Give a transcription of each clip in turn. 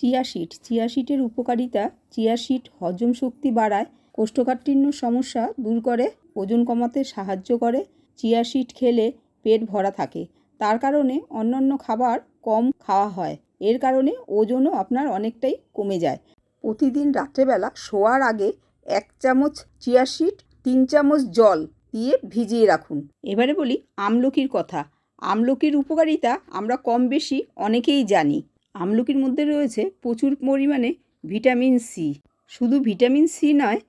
Chia seed chia সিডের উপকারিতা, chia seed হজম শক্তি বাড়ায়, কোষ্ঠকাঠিন্য সমস্যা দূর করে, ওজন কমাতে সাহায্য করে, চিয়া সিড খেলে পেট ভরা থাকে। তার কারণে অন্যান্য খাবার কম খাওয়া হয়। এর কারণে ওজনও আপনার অনেকটাই কমে যায়। প্রতিদিন রাত্রেবেলা শোয়ার আগে এক চামচ চিয়া সিড তিন চামচ জল দিয়ে ভিজিয়ে রাখুন। এবারে বলি আমলকির কথা। আমলকির উপকারিতা আমরা কম বেশি অনেকেই জানি। আমলকির মধ্যে রয়েছে প্রচুর পরিমাণে ভিটামিন সি শুধু ভিটামিন সি নয়,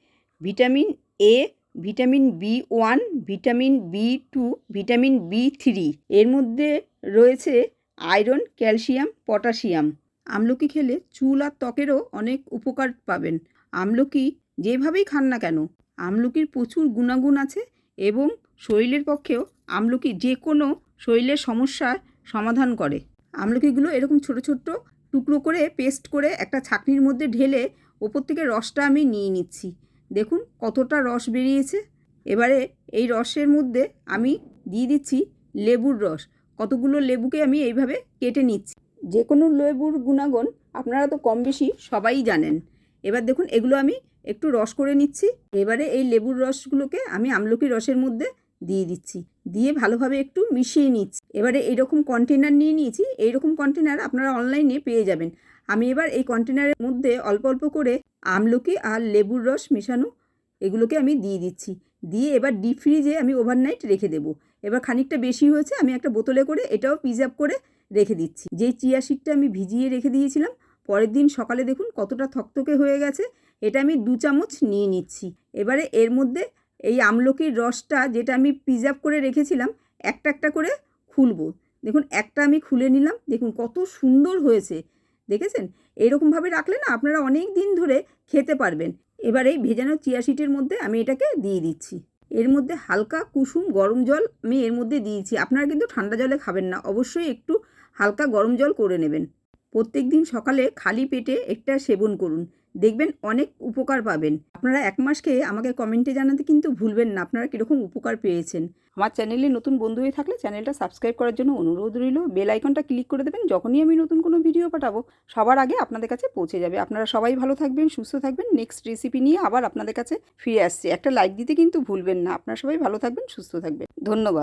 vitamin A vitamin B one vitamin B two vitamin B three এর মধ্যে রয়েছে আয়রন, ক্যালসিয়াম, পটাশিয়াম। আমলকি খেলে চুল আর ত্বকেরও অনেক উপকার পাবেন। আমলকি যেভাবেই খান না কেন, আমলকির প্রচুর গুণাগুণ আছে এবং শরীরের পক্ষেও আমলকি যে কোনো শরীরের সমস্যার সমাধান করে। আমলকিগুলো এরকম ছোট ছোট টুকরো করে পেস্ট করে একটা ছাকনির মধ্যে ঢেলে ওপর থেকে রসটা আমি নিয়ে নিচ্ছি। দেখুন কতটা রস বেরিয়েছে। এবারে এই রসের মধ্যে আমি দিয়ে দিচ্ছি লেবুর রস। কতগুলো লেবুকে আমি এইভাবে কেটে নিচ্ছি। যে কোনো লেবুর গুণাগুণ আপনারা তো কম বেশি সবাই জানেন। এবার দেখুন এগুলো আমি একটু রস করে নিচ্ছি। এবারে এই লেবুর রসগুলোকে আমি আমলকি রসের মধ্যে দিয়ে দিচ্ছি। দিয়ে ভালোভাবে একটু মিশিয়ে নিচ্ছি। এবারে এইরকম কন্টেনার নিয়ে নিয়েছি। এইরকম কন্টেনার আপনারা অনলাইনে পেয়ে যাবেন। আমি এবার এই কন্টেনারের মধ্যে অল্প অল্প করে আমলকি আর লেবুর রস মেশানো এগুলোকে আমি দিয়ে দিচ্ছি। দিয়ে এবার ডিপ ফ্রিজে আমি ওভারনাইট রেখে দেবো। এবার খানিকটা বেশি হয়েছে, আমি একটা বোতলে করে এটাও প্রিজার্ভ করে রেখে দিচ্ছি। যেই চিয়া সিডটা আমি ভিজিয়ে রেখে দিয়েছিলাম, পরের দিন সকালে দেখুন কতটা থকথকে হয়ে গেছে। এটা আমি দু চামচ নিয়ে নিচ্ছি। এবারে এর মধ্যে এই আমলকির রসটা যেটা আমি প্রিজার্ভ করে রেখেছিলাম, একটা একটা করে খুলবো। দেখুন, একটা আমি খুলে নিলাম, দেখুন কত সুন্দর হয়েছে। দেখেছেন? এরকমভাবে রাখলে না আপনারা অনেক দিন ধরে খেতে পারবেন। এবার এই ভেজানো চিয়া সিটের মধ্যে আমি এটাকে দিয়ে দিচ্ছি। এর মধ্যে হালকা কুসুম গরম জল আমি এর মধ্যে দিয়েছি। আপনারা কিন্তু ঠান্ডা জলে খাবেন না। অবশ্যই একটু হালকা গরম জল করে নেবেন। প্রত্যেক দিন সকালে খালি পেটে একটা সেবন করুন। দেখবেন অনেক উপকার পাবেন। আপনারা এক মাস খেয়ে আমাকে কমেন্টে জানাতে কিন্তু ভুলবেন না। আপনারা কীরকম উপকার পেয়েছেন? আমার চ্যানেলে নতুন বন্ধু হয়ে থাকলে চ্যানেলটা সাবস্ক্রাইব করার জন্য অনুরোধ রইল। বেল আইকনটা ক্লিক করে দেবেন। যখনই আমি নতুন কোনো ভিডিও পাঠাবো, সবার আগে আপনাদের কাছে পৌঁছে যাবে। আপনারা সবাই ভালো থাকবেন, সুস্থ থাকবেন। নেক্সট রেসিপি নিয়ে আবার আপনাদের কাছে ফিরে আসছি। একটা লাইক দিতে কিন্তু ভুলবেন না। আপনারা সবাই ভালো থাকবেন, সুস্থ থাকবেন। ধন্যবাদ।